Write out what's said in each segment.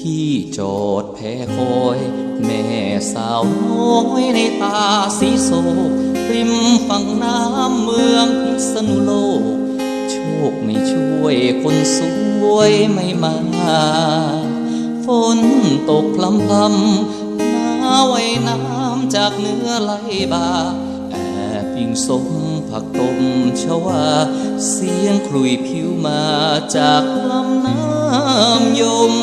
พี่จอดแพ้คอย แม่สาวน้อยในตาสีโศกริมฝั่งน้ำเมืองพิษณุโลก โชคไม่ช่วยคนสวยไม่มา ฝนตกพลำพำน้าไว้น้ำจากเนื้อไหลบ่าแอบยิงสมผักต้มชวา เสียงคลุยผิวมาจากลำน้ำยม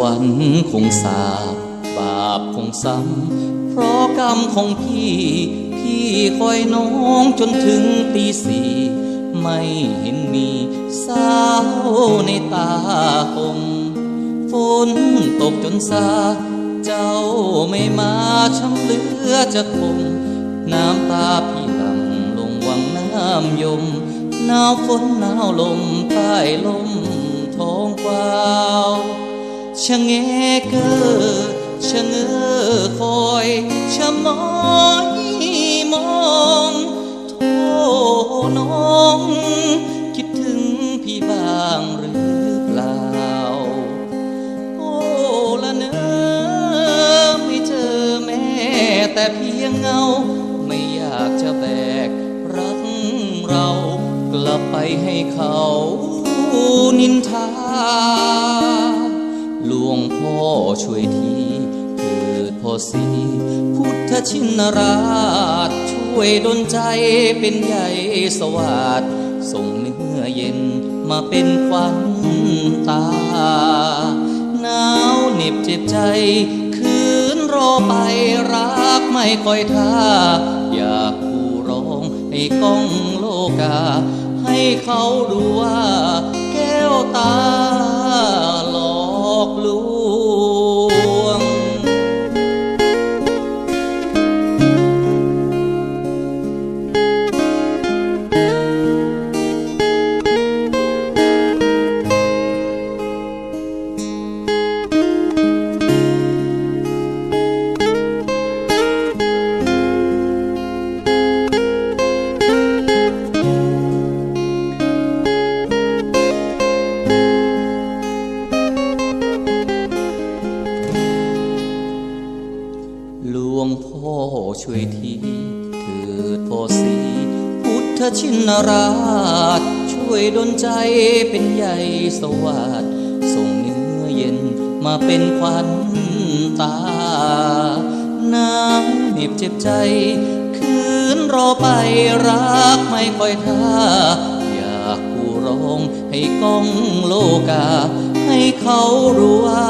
วรรค์คงสาบบาปคงซ้ำเพราะกรรมของพี่ พี่คอยน้องจนถึงตีสี่ไม่เห็นมีสาวในตาคมฝนตกจนซา เจ้าไม่มาช้ำเหลือจะคง น้ำตาพี่หลั่งลงวังน้ำยมหนาวฝนหนาวลมใต้ลมท้องเปล่า ชะแงเกอชะเงอคอยชะมอยมองโทน้อง คิดถึงพี่บ้างหรือเปล่า โอ้ละเนอไม่เจอแม่แต่เพียงเงา ไม่อยากจะแบกรักเรากลับไปให้เขานินทา หลวงพ่อช่วยทีเกิดพ่อสีพุทธชินราช ช่วยดลใจเป็นใหญ่สวัสดส่งเนื้อเย็นมาเป็นควันตา หนาวเหน็บเจ็บใจ คืนรอไปรักไม่ค่อยท่า อยากผู้ร้องให้ก้องโลกา ให้เขาดูว่าแก้วตา ช่วยทีเถิดพ่อสีพุทธชินราช ช่วยดลใจเป็นใหญ่สวัสดส่งเนื้อเย็นมาเป็นควันตา น้ำเหน็บเจ็บใจ คืนรอไปรักไม่ค่อยท่า อยากผู้ร้องให้ก้องโลกา ให้เขารู้ว่า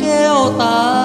แก้วตา